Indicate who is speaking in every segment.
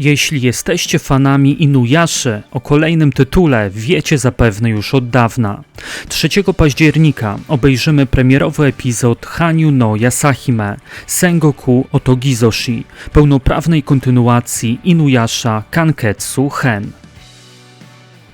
Speaker 1: Jeśli jesteście fanami Inuyaszy, o kolejnym tytule wiecie zapewne już od dawna. 3 października obejrzymy premierowy epizod Hanyu no Yasahime Sengoku Otogizoshi, pełnoprawnej kontynuacji Inuyasha Kanketsu Hen.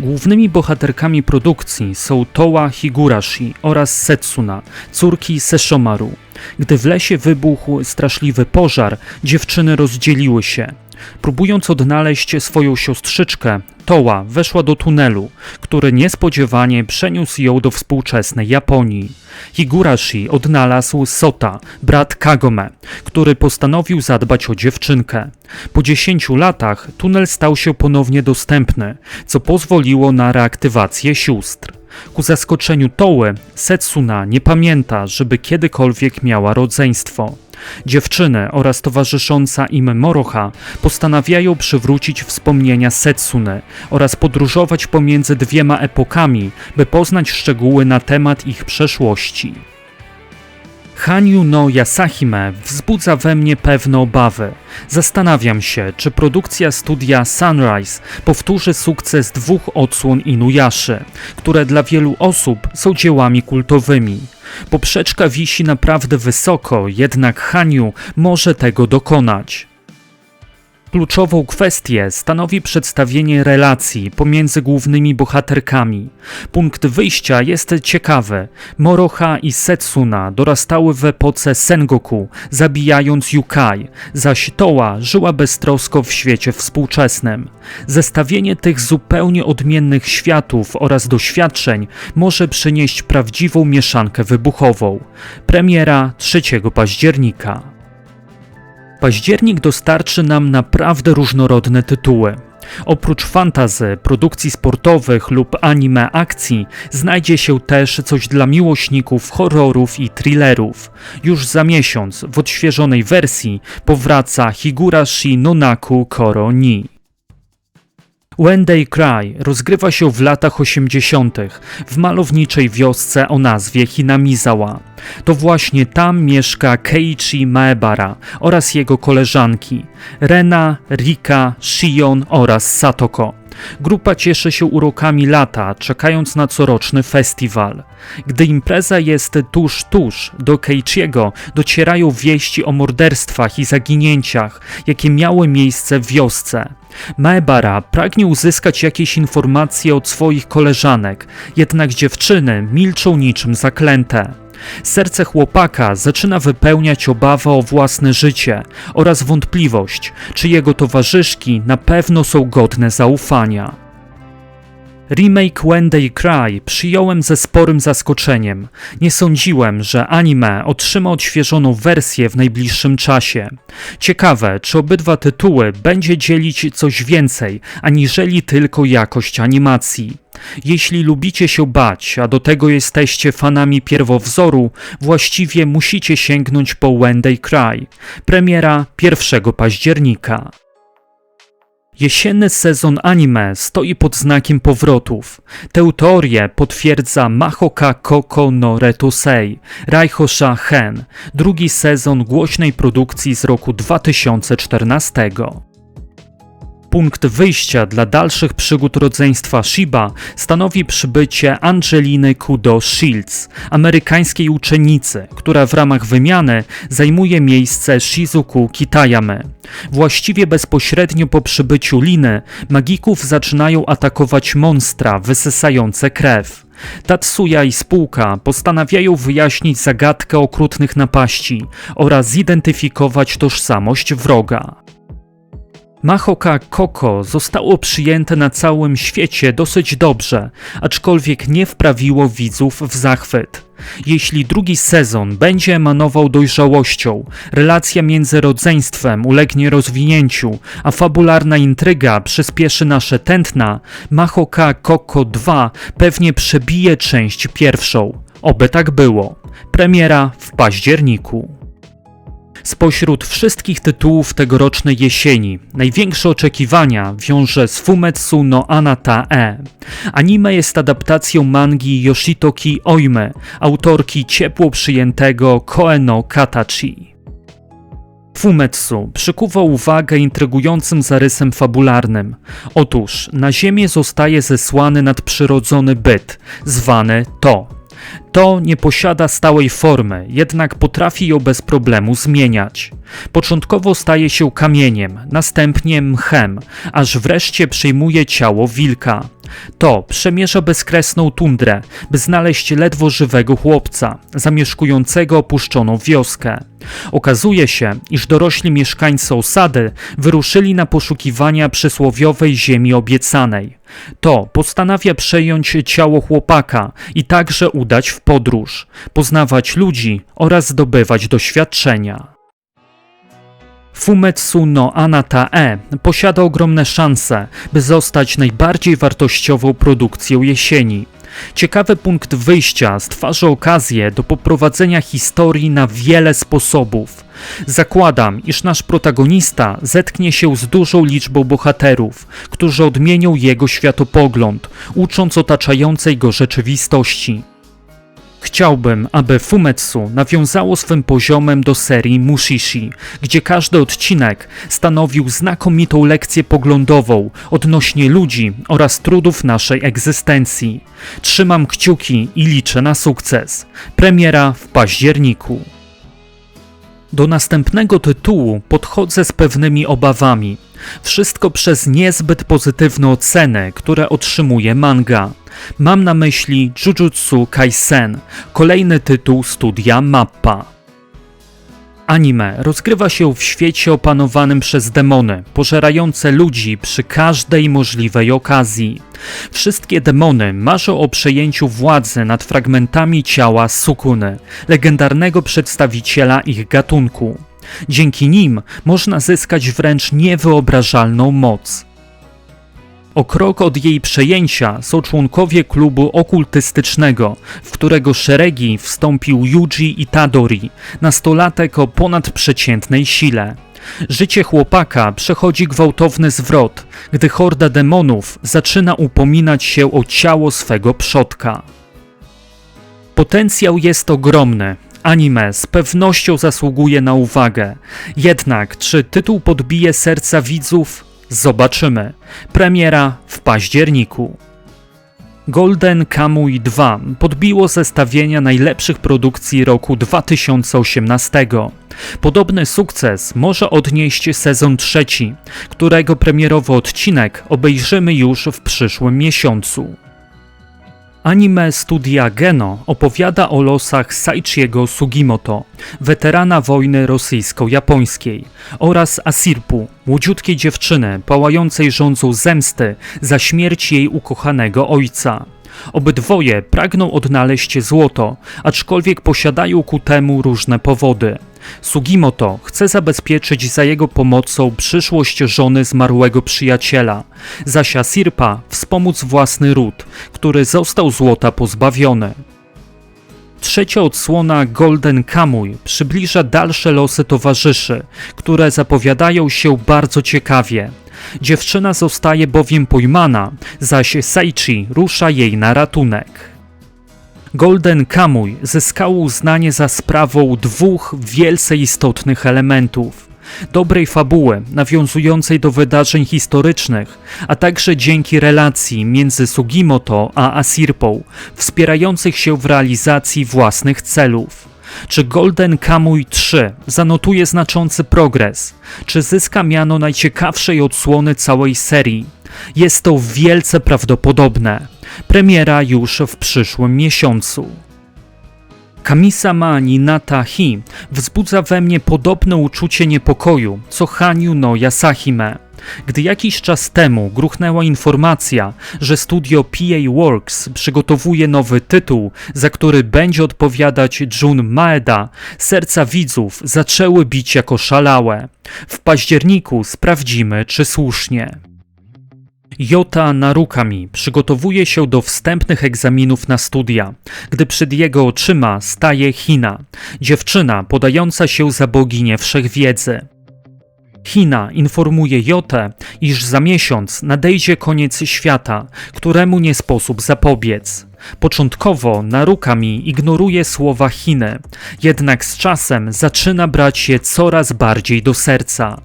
Speaker 1: Głównymi bohaterkami produkcji są Towa Higurashi oraz Setsuna, córki Seshomaru. Gdy w lesie wybuchł straszliwy pożar, dziewczyny rozdzieliły się. Próbując odnaleźć swoją siostrzyczkę, Toła weszła do tunelu, który niespodziewanie przeniósł ją do współczesnej Japonii. Higurashi odnalazł Sota, brat Kagome, który postanowił zadbać o dziewczynkę. Po 10 latach tunel stał się ponownie dostępny, co pozwoliło na reaktywację sióstr. Ku zaskoczeniu Toły, Setsuna nie pamięta, żeby kiedykolwiek miała rodzeństwo. Dziewczyny oraz towarzysząca im Morocha postanawiają przywrócić wspomnienia Setsuny oraz podróżować pomiędzy dwiema epokami, by poznać szczegóły na temat ich przeszłości. Hanyu no Yasahime wzbudza we mnie pewne obawy. Zastanawiam się, czy produkcja studia Sunrise powtórzy sukces dwóch odsłon Inuyaszy, które dla wielu osób są dziełami kultowymi. Poprzeczka wisi naprawdę wysoko, jednak Hanyu może tego dokonać. Kluczową kwestię stanowi przedstawienie relacji pomiędzy głównymi bohaterkami. Punkt wyjścia jest ciekawy. Moroha i Setsuna dorastały w epoce Sengoku, zabijając Yukai, zaś Toa żyła beztrosko w świecie współczesnym. Zestawienie tych zupełnie odmiennych światów oraz doświadczeń może przynieść prawdziwą mieszankę wybuchową. Premiera 3 października. Październik dostarczy nam naprawdę różnorodne tytuły. Oprócz fantazy, produkcji sportowych lub anime akcji, znajdzie się też coś dla miłośników horrorów i thrillerów. Już za miesiąc w odświeżonej wersji powraca Higurashi Nonaku Koro Ni. When They Cry rozgrywa się w latach 80. w malowniczej wiosce o nazwie Hinamizawa. To właśnie tam mieszka Keiichi Maebara oraz jego koleżanki Rena, Rika, Shion oraz Satoko. Grupa cieszy się urokami lata, czekając na coroczny festiwal. Gdy impreza jest tuż, tuż, do Keiichiego docierają wieści o morderstwach i zaginięciach, jakie miały miejsce w wiosce. Maebara pragnie uzyskać jakieś informacje od swoich koleżanek, jednak dziewczyny milczą niczym zaklęte. Serce chłopaka zaczyna wypełniać obawa o własne życie oraz wątpliwość, czy jego towarzyszki na pewno są godne zaufania. Remake When They Cry przyjąłem ze sporym zaskoczeniem. Nie sądziłem, że anime otrzyma odświeżoną wersję w najbliższym czasie. Ciekawe, czy obydwa tytuły będzie dzielić coś więcej, aniżeli tylko jakość animacji. Jeśli lubicie się bać, a do tego jesteście fanami pierwowzoru, właściwie musicie sięgnąć po When They Cry. Premiera 1 października. Jesienny sezon anime stoi pod znakiem powrotów. Tę teorię potwierdza Mahoka Koko no Retusei, Raihosha Hen, drugi sezon głośnej produkcji z roku 2014 punkt wyjścia dla dalszych przygód rodzeństwa Shiba stanowi przybycie Angeliny Kudo Shields, amerykańskiej uczennicy, która w ramach wymiany zajmuje miejsce Shizuku Kitayamy. Właściwie bezpośrednio po przybyciu Liny, magików zaczynają atakować monstra wysysające krew. Tatsuya i spółka postanawiają wyjaśnić zagadkę okrutnych napaści oraz zidentyfikować tożsamość wroga. Mahoka Koko zostało przyjęte na całym świecie dosyć dobrze, aczkolwiek nie wprawiło widzów w zachwyt. Jeśli drugi sezon będzie emanował dojrzałością, relacja między rodzeństwem ulegnie rozwinięciu, a fabularna intryga przyspieszy nasze tętna, Mahoka Koko 2 pewnie przebije część pierwszą. Oby tak było. Premiera w październiku. Spośród wszystkich tytułów tegorocznej jesieni, największe oczekiwania wiąże z Fumetsu no Anata e. Anime jest adaptacją mangi Yoshitoki Oime, autorki ciepło przyjętego Koeno Katachi. Fumetsu przykuwa uwagę intrygującym zarysem fabularnym. Otóż na Ziemię zostaje zesłany nadprzyrodzony byt, zwany To. To nie posiada stałej formy, jednak potrafi ją bez problemu zmieniać. Początkowo staje się kamieniem, następnie mchem, aż wreszcie przyjmuje ciało wilka. To przemierza bezkresną tundrę, by znaleźć ledwo żywego chłopca, zamieszkującego opuszczoną wioskę. Okazuje się, iż dorośli mieszkańcy osady wyruszyli na poszukiwania przysłowiowej ziemi obiecanej. To postanawia przejąć ciało chłopaka i także udać w podróż, poznawać ludzi oraz zdobywać doświadczenia. Fumetsu no Anata-e posiada ogromne szanse, by zostać najbardziej wartościową produkcją jesieni. Ciekawy punkt wyjścia stwarza okazję do poprowadzenia historii na wiele sposobów. Zakładam, iż nasz protagonista zetknie się z dużą liczbą bohaterów, którzy odmienią jego światopogląd, ucząc otaczającej go rzeczywistości. Chciałbym, aby Fumetsu nawiązało swym poziomem do serii Mushishi, gdzie każdy odcinek stanowił znakomitą lekcję poglądową odnośnie ludzi oraz trudów naszej egzystencji. Trzymam kciuki i liczę na sukces. Premiera w październiku. Do następnego tytułu podchodzę z pewnymi obawami. Wszystko przez niezbyt pozytywne oceny, które otrzymuje manga. Mam na myśli Jujutsu Kaisen, kolejny tytuł studia Mappa. Anime rozgrywa się w świecie opanowanym przez demony, pożerające ludzi przy każdej możliwej okazji. Wszystkie demony marzą o przejęciu władzy nad fragmentami ciała Sukuny, legendarnego przedstawiciela ich gatunku. Dzięki nim można zyskać wręcz niewyobrażalną moc. O krok od jej przejęcia są członkowie klubu okultystycznego, w którego szeregi wstąpił Yuji Itadori, nastolatek o ponadprzeciętnej sile. Życie chłopaka przechodzi gwałtowny zwrot, gdy horda demonów zaczyna upominać się o ciało swego przodka. Potencjał jest ogromny. Anime z pewnością zasługuje na uwagę. Jednak, czy tytuł podbije serca widzów? Zobaczymy. Premiera w październiku. Golden Kamuy 2 podbiło zestawienia najlepszych produkcji roku 2018. Podobny sukces może odnieść sezon trzeci, którego premierowy odcinek obejrzymy już w przyszłym miesiącu. Anime studia Geno opowiada o losach Saichiego Sugimoto, weterana wojny rosyjsko-japońskiej, oraz Asirpu, młodziutkiej dziewczyny pałającej rządzą zemsty za śmierć jej ukochanego ojca. Obydwoje pragną odnaleźć złoto, aczkolwiek posiadają ku temu różne powody. Sugimoto chce zabezpieczyć za jego pomocą przyszłość żony zmarłego przyjaciela, zaś Asirpa wspomóc własny ród, który został złota pozbawiony. Trzecia odsłona Golden Kamuy przybliża dalsze losy towarzyszy, które zapowiadają się bardzo ciekawie. Dziewczyna zostaje bowiem pojmana, zaś Seichi rusza jej na ratunek. Golden Kamuy zyskało uznanie za sprawą dwóch wielce istotnych elementów. Dobrej fabuły, nawiązującej do wydarzeń historycznych, a także dzięki relacji między Sugimoto a Asirpą, wspierających się w realizacji własnych celów. Czy Golden Kamuy 3 zanotuje znaczący progres? Czy zyska miano najciekawszej odsłony całej serii? Jest to wielce prawdopodobne. Premiera już w przyszłym miesiącu. Kamisama Ninata Hi wzbudza we mnie podobne uczucie niepokoju co Hanyu no Yasahime. Gdy jakiś czas temu gruchnęła informacja, że studio PA Works przygotowuje nowy tytuł, za który będzie odpowiadać Jun Maeda, serca widzów zaczęły bić jako szalałe. W październiku sprawdzimy, czy słusznie. Jota Narukami przygotowuje się do wstępnych egzaminów na studia, gdy przed jego oczyma staje Hina, dziewczyna podająca się za boginię wszechwiedzy. China informuje Jotę, iż za miesiąc nadejdzie koniec świata, któremu nie sposób zapobiec. Początkowo Narukami ignoruje słowa Chiny, jednak z czasem zaczyna brać je coraz bardziej do serca.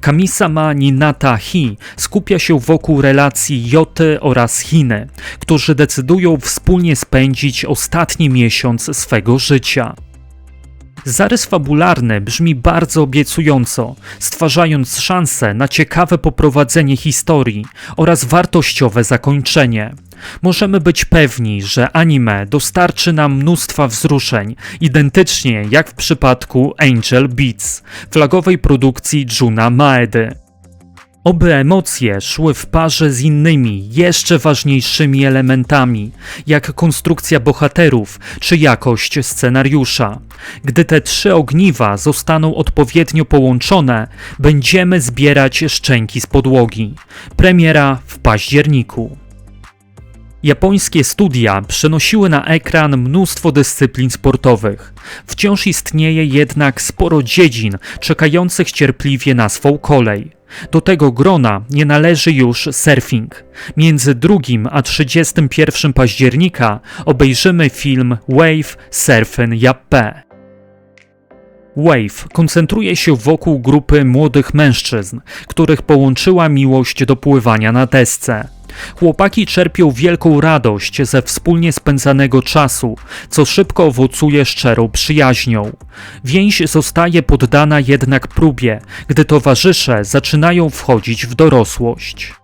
Speaker 1: Kamisama Ninata Hi skupia się wokół relacji Joty oraz Chiny, którzy decydują wspólnie spędzić ostatni miesiąc swego życia. Zarys fabularny brzmi bardzo obiecująco, stwarzając szansę na ciekawe poprowadzenie historii oraz wartościowe zakończenie. Możemy być pewni, że anime dostarczy nam mnóstwa wzruszeń, identycznie jak w przypadku Angel Beats, flagowej produkcji Juna Maedy. Oby emocje szły w parze z innymi, jeszcze ważniejszymi elementami, jak konstrukcja bohaterów czy jakość scenariusza. Gdy te trzy ogniwa zostaną odpowiednio połączone, będziemy zbierać szczęki z podłogi. Premiera w październiku. Japońskie studia przenosiły na ekran mnóstwo dyscyplin sportowych. Wciąż istnieje jednak sporo dziedzin czekających cierpliwie na swą kolej. Do tego grona nie należy już surfing. Między 2 a 31 października obejrzymy film Wave Surfen Jappe. Wave koncentruje się wokół grupy młodych mężczyzn, których połączyła miłość do pływania na desce. Chłopaki czerpią wielką radość ze wspólnie spędzanego czasu, co szybko owocuje szczerą przyjaźnią. Więź zostaje poddana jednak próbie, gdy towarzysze zaczynają wchodzić w dorosłość.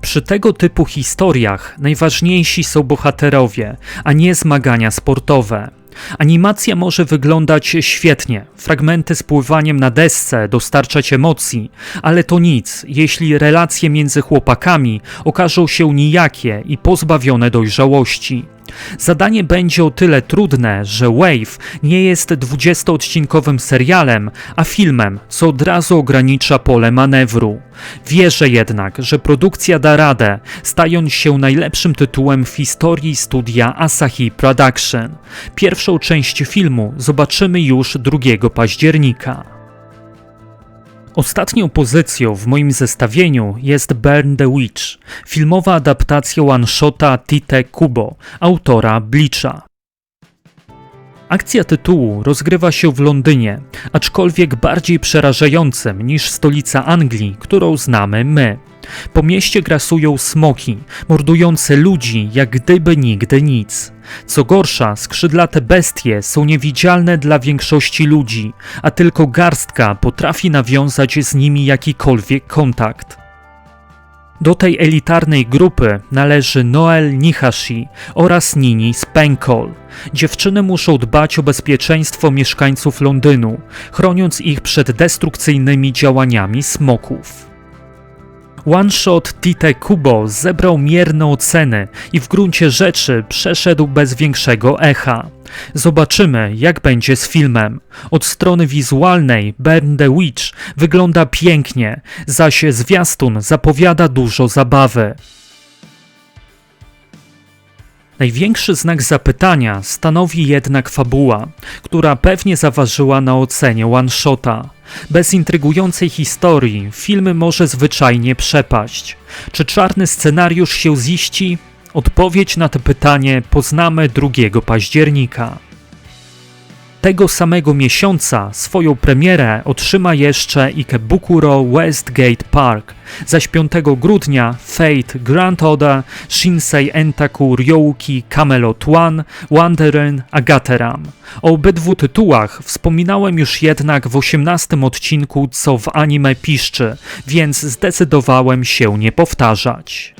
Speaker 1: Przy tego typu historiach najważniejsi są bohaterowie, a nie zmagania sportowe. Animacja może wyglądać świetnie, fragmenty z pływaniem na desce dostarczać emocji, ale to nic, jeśli relacje między chłopakami okażą się nijakie i pozbawione dojrzałości. Zadanie będzie o tyle trudne, że Wave nie jest 20-odcinkowym serialem, a filmem, co od razu ogranicza pole manewru. Wierzę jednak, że produkcja da radę, stając się najlepszym tytułem w historii studia Asahi Production. Pierwszą część filmu zobaczymy już 2 października. Ostatnią pozycją w moim zestawieniu jest Burn the Witch, filmowa adaptacja one-shota Tite Kubo, autora Bleacha. Akcja tytułu rozgrywa się w Londynie, aczkolwiek bardziej przerażającym niż stolica Anglii, którą znamy my. Po mieście grasują smoki, mordujące ludzi jak gdyby nigdy nic. Co gorsza, skrzydlate bestie są niewidzialne dla większości ludzi, a tylko garstka potrafi nawiązać z nimi jakikolwiek kontakt. Do tej elitarnej grupy należy Noel Nihashi oraz Nini Spankol. Dziewczyny muszą dbać o bezpieczeństwo mieszkańców Londynu, chroniąc ich przed destrukcyjnymi działaniami smoków. One Shot Tite Kubo zebrał mierne oceny i w gruncie rzeczy przeszedł bez większego echa. Zobaczymy, jak będzie z filmem. Od strony wizualnej Burn the Witch wygląda pięknie, zaś zwiastun zapowiada dużo zabawy. Największy znak zapytania stanowi jednak fabuła, która pewnie zaważyła na ocenie one-shota. Bez intrygującej historii film może zwyczajnie przepaść. Czy czarny scenariusz się ziści? Odpowiedź na to pytanie poznamy 2 października. Tego samego miesiąca swoją premierę otrzyma jeszcze Ikebukuro Westgate Park, zaś 5 grudnia Fate Grand Oda, Shinsei Entaku Ryouki Camelot One, Wanderen Agateram. O obydwu tytułach wspominałem już jednak w 18 odcinku co w anime piszczy, więc zdecydowałem się nie powtarzać.